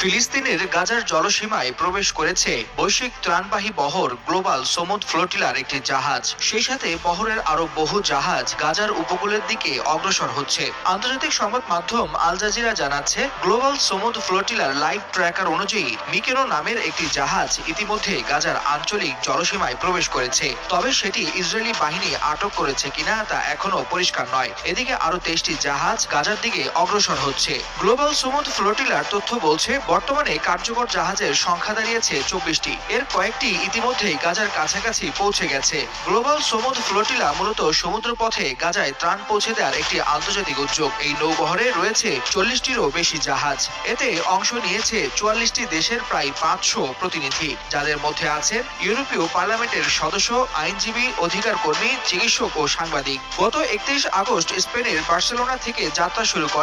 ফিলিস্তিনের গাজার জলসীমায় প্রবেশ করেছে বৈশ্বিক ত্রাণবাহী বহর গ্লোবাল সমুদ ফ্লোটিলার একটি জাহাজ। সেই সাথে বহরের আরও বহু জাহাজ গাজার উপকূলের দিকে অগ্রসর হচ্ছে। আন্তর্জাতিক সংবাদ মাধ্যম আল জাজিরা জানাচ্ছে, গ্লোবাল সমুদ ফ্লোটিলার লাইভ ট্র্যাকার অনুযায়ী মিকেনো নামের একটি জাহাজ ইতিমধ্যে গাজার আঞ্চলিক জলসীমায় প্রবেশ করেছে। তবে সেটি ইসরায়েলি বাহিনী আটক করেছে কিনা তা এখনও পরিষ্কার নয়। এদিকে আরও তেইশটি জাহাজ গাজার দিকে অগ্রসর হচ্ছে। গ্লোবাল সমুদ ফ্লোটিলার তথ্য বলছে বর্তমানে কার্যকর জাহাজের সংখ্যা দাঁড়িয়েছে চব্বিশটি। এর কয়েকটি ইতিমধ্যেই গাজার কাছাকাছি পৌঁছে গেছে। গ্লোবাল সমুদ ফ্লোটিলা মূলত সমুদ্র পথে গাজায় ত্রাণ পৌঁছে দেওয়ার একটি আন্তর্জাতিক উদ্যোগ। এই নৌবহরে রয়েছে চল্লিশটিরও বেশি জাহাজ। এতে অংশ নিয়েছে চুয়াল্লিশটি দেশের প্রায় পাঁচশো প্রতিনিধি। যাদের মধ্যে আছেন ইউরোপীয় পার্লামেন্টের সদস্য, আইনজীবী অধিকার কর্মী চিকিৎসক ও সাংবাদিক। গত একত্রিশ আগস্ট স্পেনের বার্সেলোনা থেকে যাত্রা শুরু করে